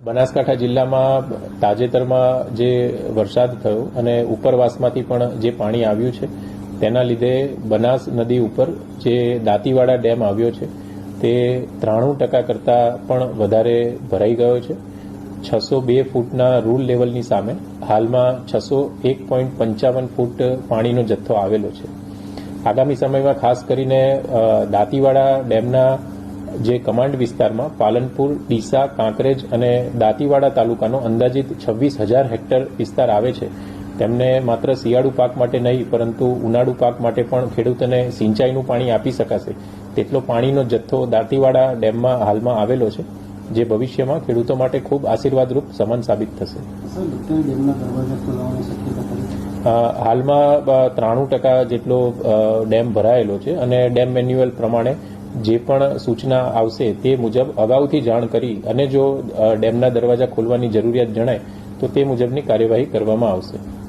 બનાસકાંઠા જિલ્લામાં તાજેતરમાં જે વરસાદ થયો અને ઉપરવાસમાંથી પણ જે પાણી આવ્યું છે, તેના લીધે બનાસ નદી ઉપર જે દાંતીવાડા ડેમ આવ્યો છે, તે ત્રાણું ટકા કરતાં પણ વધારે ભરાઈ ગયો છે. છસો બે ફૂટના રૂલ લેવલની સામે હાલમાં છસો એક પોઈન્ટ પંચાવન ફૂટ પાણીનો જથ્થો આવેલો છે. આગામી સમયમાં ખાસ કરીને દાંતીવાડા ડેમના જે કમાન્ડ વિસ્તારમાં પાલનપુર ડીસા કાંકરેજ અને દાંતીવાડા તાલુકાનો અંદાજિત છવ્વીસ હજાર હેક્ટર વિસ્તાર આવે છે. તેમને માત્ર શિયાળુ પાક માટે નહીં પરંતુ ઉનાળુ પાક માટે પણ ખેડૂતોને સિંચાઈનું પાણી આપી શકાશે. તેટલો પાણીનો જથ્થો દાંતીવાડા ડેમમાં હાલમાં આવેલો છે જે ભવિષ્યમાં ખેડૂતો માટે ખૂબ આશીર્વાદરૂપ સમાન સાબિત થશે. હાલમાં ત્રાણું ટકા જેટલો ડેમ ભરાયેલો છે અને ડેમ મેન્યુઅલ પ્રમાણે જે પણ સૂચના આવશે તે મુજબ અગાઉથી જાણ કરી અને જો ડેમના દરવાજા ખોલવાની જરૂરિયાત જણાય, તો તે મુજબની કાર્યવાહી કરવામાં આવશે.